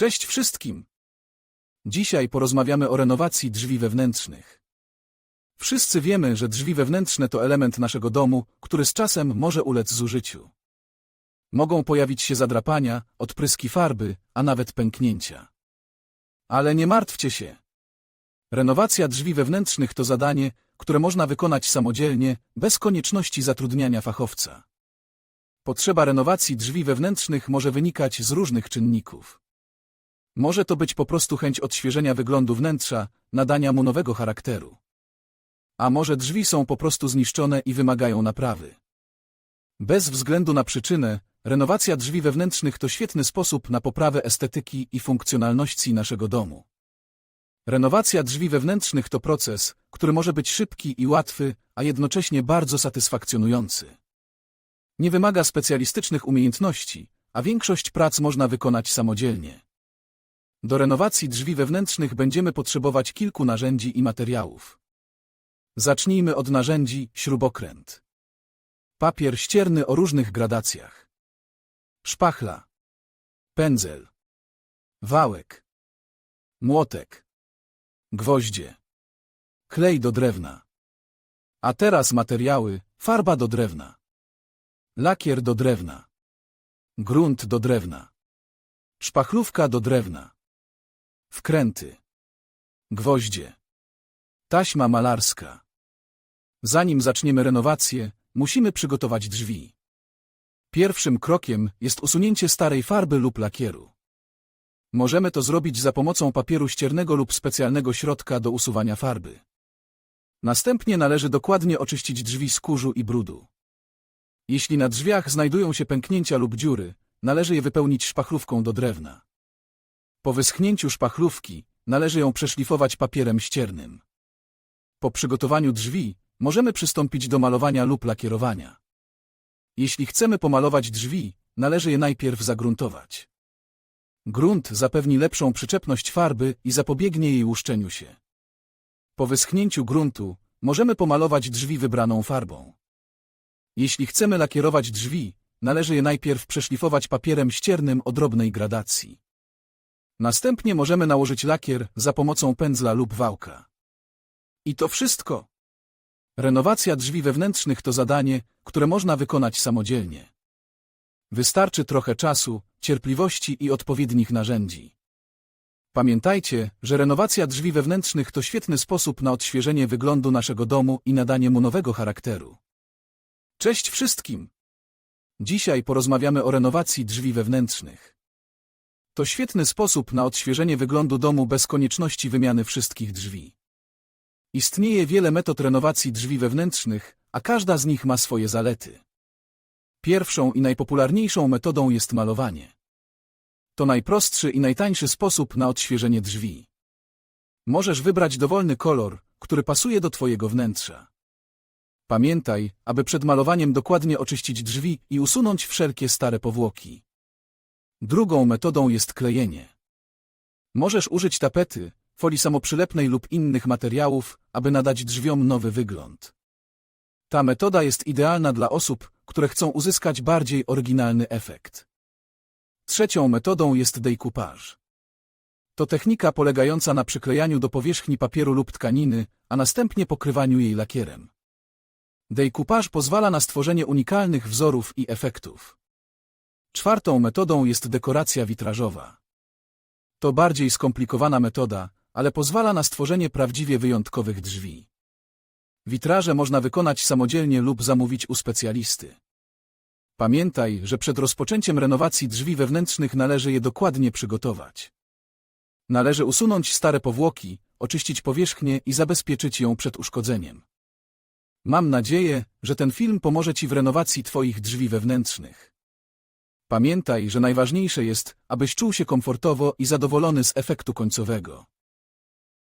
Cześć wszystkim! Dzisiaj porozmawiamy o renowacji drzwi wewnętrznych. Wszyscy wiemy, że drzwi wewnętrzne to element naszego domu, który z czasem może ulec zużyciu. Mogą pojawić się zadrapania, odpryski farby, a nawet pęknięcia. Ale nie martwcie się. Renowacja drzwi wewnętrznych to zadanie, które można wykonać samodzielnie, bez konieczności zatrudniania fachowca. Potrzeba renowacji drzwi wewnętrznych może wynikać z różnych czynników. Może to być po prostu chęć odświeżenia wyglądu wnętrza, nadania mu nowego charakteru. A może drzwi są po prostu zniszczone i wymagają naprawy. Bez względu na przyczynę, renowacja drzwi wewnętrznych to świetny sposób na poprawę estetyki i funkcjonalności naszego domu. Renowacja drzwi wewnętrznych to proces, który może być szybki i łatwy, a jednocześnie bardzo satysfakcjonujący. Nie wymaga specjalistycznych umiejętności, a większość prac można wykonać samodzielnie. Do renowacji drzwi wewnętrznych będziemy potrzebować kilku narzędzi i materiałów. Zacznijmy od narzędzi śrubokręt. Papier ścierny o różnych gradacjach. Szpachla. Pędzel. Wałek. Młotek. Gwoździe. Klej do drewna. A teraz materiały, farba do drewna. Lakier do drewna. Grunt do drewna. Szpachlówka do drewna. Wkręty. Gwoździe. Taśma malarska. Zanim zaczniemy renowację, musimy przygotować drzwi. Pierwszym krokiem jest usunięcie starej farby lub lakieru. Możemy to zrobić za pomocą papieru ściernego lub specjalnego środka do usuwania farby. Następnie należy dokładnie oczyścić drzwi z kurzu i brudu. Jeśli na drzwiach znajdują się pęknięcia lub dziury, należy je wypełnić szpachlówką do drewna. Po wyschnięciu szpachlówki należy ją przeszlifować papierem ściernym. Po przygotowaniu drzwi możemy przystąpić do malowania lub lakierowania. Jeśli chcemy pomalować drzwi, należy je najpierw zagruntować. Grunt zapewni lepszą przyczepność farby i zapobiegnie jej łuszczeniu się. Po wyschnięciu gruntu możemy pomalować drzwi wybraną farbą. Jeśli chcemy lakierować drzwi, należy je najpierw przeszlifować papierem ściernym o drobnej gradacji. Następnie możemy nałożyć lakier za pomocą pędzla lub wałka. I to wszystko. Renowacja drzwi wewnętrznych to zadanie, które można wykonać samodzielnie. Wystarczy trochę czasu, cierpliwości i odpowiednich narzędzi. Pamiętajcie, że renowacja drzwi wewnętrznych to świetny sposób na odświeżenie wyglądu naszego domu i nadanie mu nowego charakteru. Cześć wszystkim! Dzisiaj porozmawiamy o renowacji drzwi wewnętrznych. To świetny sposób na odświeżenie wyglądu domu bez konieczności wymiany wszystkich drzwi. Istnieje wiele metod renowacji drzwi wewnętrznych, a każda z nich ma swoje zalety. Pierwszą i najpopularniejszą metodą jest malowanie. To najprostszy i najtańszy sposób na odświeżenie drzwi. Możesz wybrać dowolny kolor, który pasuje do Twojego wnętrza. Pamiętaj, aby przed malowaniem dokładnie oczyścić drzwi i usunąć wszelkie stare powłoki. Drugą metodą jest klejenie. Możesz użyć tapety, folii samoprzylepnej lub innych materiałów, aby nadać drzwiom nowy wygląd. Ta metoda jest idealna dla osób, które chcą uzyskać bardziej oryginalny efekt. Trzecią metodą jest decoupage. To technika polegająca na przyklejaniu do powierzchni papieru lub tkaniny, a następnie pokrywaniu jej lakierem. Decoupage pozwala na stworzenie unikalnych wzorów i efektów. Czwartą metodą jest dekoracja witrażowa. To bardziej skomplikowana metoda, ale pozwala na stworzenie prawdziwie wyjątkowych drzwi. Witraże można wykonać samodzielnie lub zamówić u specjalisty. Pamiętaj, że przed rozpoczęciem renowacji drzwi wewnętrznych należy je dokładnie przygotować. Należy usunąć stare powłoki, oczyścić powierzchnię i zabezpieczyć ją przed uszkodzeniem. Mam nadzieję, że ten film pomoże Ci w renowacji Twoich drzwi wewnętrznych. Pamiętaj, że najważniejsze jest, abyś czuł się komfortowo i zadowolony z efektu końcowego.